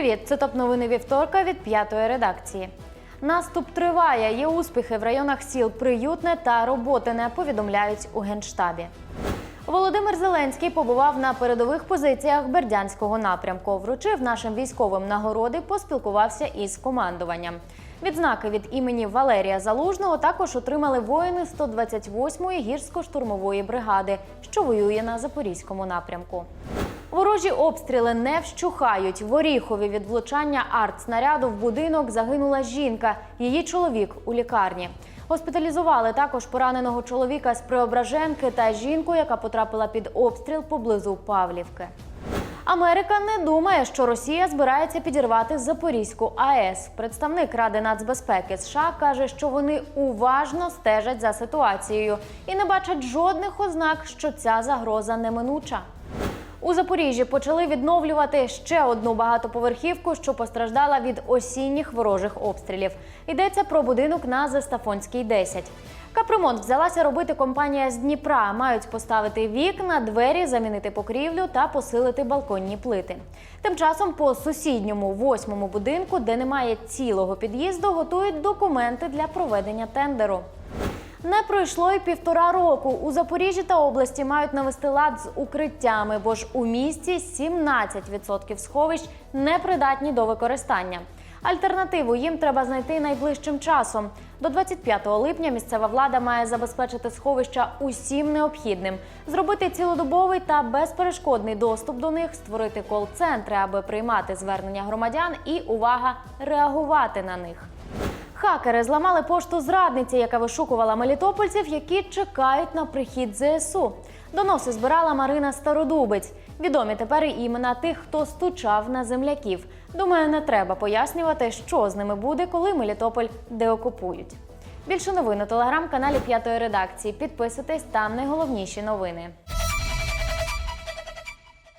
Привіт! Це топ новини вівторка від п'ятої редакції. Наступ триває. Є успіхи в районах сіл Приютне та Роботине. Повідомляють у генштабі. Володимир Зеленський побував на передових позиціях Бердянського напрямку. Вручив нашим військовим нагороди, поспілкувався із командуванням. Відзнаки від імені Валерія Залужного також отримали воїни 128-ї гірсько-штурмової бригади, що воює на запорізькому напрямку. Ворожі обстріли не вщухають. В Оріхові від влучання артснаряду в будинок загинула жінка. Її чоловік у лікарні. Госпіталізували також пораненого чоловіка з Преображенки та жінку, яка потрапила під обстріл поблизу Павлівки. Америка не думає, що Росія збирається підірвати Запорізьку АЕС. Представник Ради нацбезпеки США каже, що вони уважно стежать за ситуацією і не бачать жодних ознак, що ця загроза неминуча. У Запоріжжі почали відновлювати ще одну багатоповерхівку, що постраждала від осінніх ворожих обстрілів. Йдеться про будинок на Застафонській 10. Капремонт взялася робити компанія з Дніпра. Мають поставити вікна, двері, замінити покрівлю та посилити балконні плити. Тим часом по сусідньому восьмому будинку, де немає цілого під'їзду, готують документи для проведення тендеру. Не пройшло й півтора року. У Запоріжжі та області мають навести лад з укриттями, бо ж у місті 17% сховищ непридатні до використання. Альтернативу їм треба знайти найближчим часом. До 25 липня місцева влада має забезпечити сховища усім необхідним, зробити цілодобовий та безперешкодний доступ до них, створити кол-центри, аби приймати звернення громадян і увага реагувати на них. Хакери зламали пошту зрадниці, яка вишукувала мелітопольців, які чекають на прихід ЗСУ. Доноси збирала Марина Стародубець. Відомі тепер і імена тих, хто стучав на земляків. Думаю, не треба пояснювати, що з ними буде, коли Мелітополь деокупують. Більше новин у телеграм-каналі П'ятої редакції. Підписуйтесь там найголовніші новини.